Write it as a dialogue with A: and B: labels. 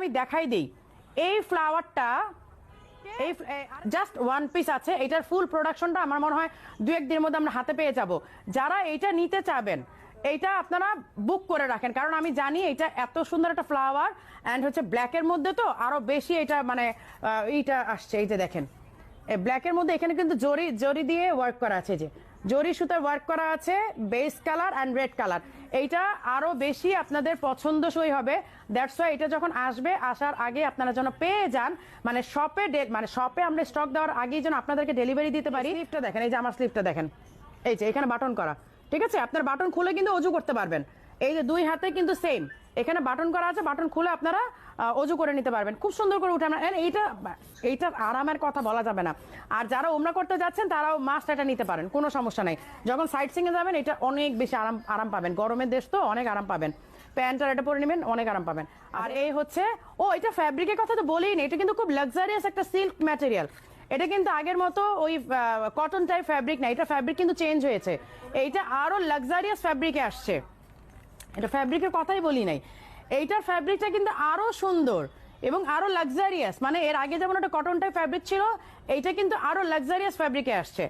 A: আমি দেখাই দিই। এই ফ্লাওয়ারটা এই জাস্ট ওয়ান পিস আছে, এটার ফুল প্রোডাকশনটা আমার মনে হয় দু একদিনের মধ্যে আমরা হাতে পেয়ে যাব। যারা এইটা নিতে চাবেন এইটা আপনারা বুক করে রাখেন, কারণ আমি জানি এটা এত সুন্দর একটা ফ্লাওয়ার অ্যান্ড হচ্ছে ব্ল্যাকের মধ্যে তো আরও বেশি এটা মানে এইটা আসছে, এই যে দেখেন। ব্ল্যাকের মধ্যে এখানে কিন্তু জরি জরি দিয়ে ওয়ার্ক করা আছে যে। জরি সুতার ওয়ার্ক করা আছে base colour and red colour এইটা আরও বেশি আপনাদের পছন্দসই হবে। দ্যাটস ওয়াই এটা যখন আসবে আসার আগে আপনারা যেন পেয়ে যান। মানে শপে মানে শপে আমরা স্টক দেওয়ার আগেই যেন আপনাদেরকে ডেলিভারি দিতে পারি। স্লিপটা দেখেন এই যে আমার স্লিপটা দেখেন। এই যে এখানে বাটন করা। ঠিক আছে? আপনার বাটন খুলে কিন্তু অজু করতে পারবেন। এই যে দুই হাতে কিন্তু সেম এখানে বাটন করা আছে বাটন খুলে আপনারা অজু করে নিতে পারবেন। খুব সুন্দর করে উঠে আমরা এইটা এইটার আরামের কথা বলা যাবে না। আর যারা ওমরা করতে যাচ্ছেন তারাও মাস্ট এটা নিতে পারেন কোনো সমস্যা নাই। যখন সাইড সিং এ যাবেন এটা অনেক বেশি আরাম আরাম পাবেন। গরমের দেশ তো অনেক আরাম পাবেন। প্যান্ট আর এটা পরে নেবেন অনেক আরাম পাবেন। আর এই হচ্ছে ও এটা ফ্যাব্রিকের কথা তো বলেই নি এটা কিন্তু খুব লাক্সারিয়াস একটা সিল্ক ম্যাটেরিয়াল এটা কিন্তু আগের মতো ওই কটন টাইপ ফ্যাব্রিক না এটা ফ্যাব্রিক কিন্তু চেঞ্জ হয়েছে। এইটা আরও লাক্সারিয়াস ফ্যাব্রিকে আসছে। এটা ফ্যাব্রিকের কথাই বলি নাই। এইটার ফ্যাব্রিকটা কিন্তু আরও সুন্দর এবং আরও লাক্সারিয়াস মানে এর আগে যেমন একটা কটন টাইপ ফ্যাব্রিক ছিল, এইটা কিন্তু আরও লাক্সারিয়াস ফ্যাব্রিকে আসছে।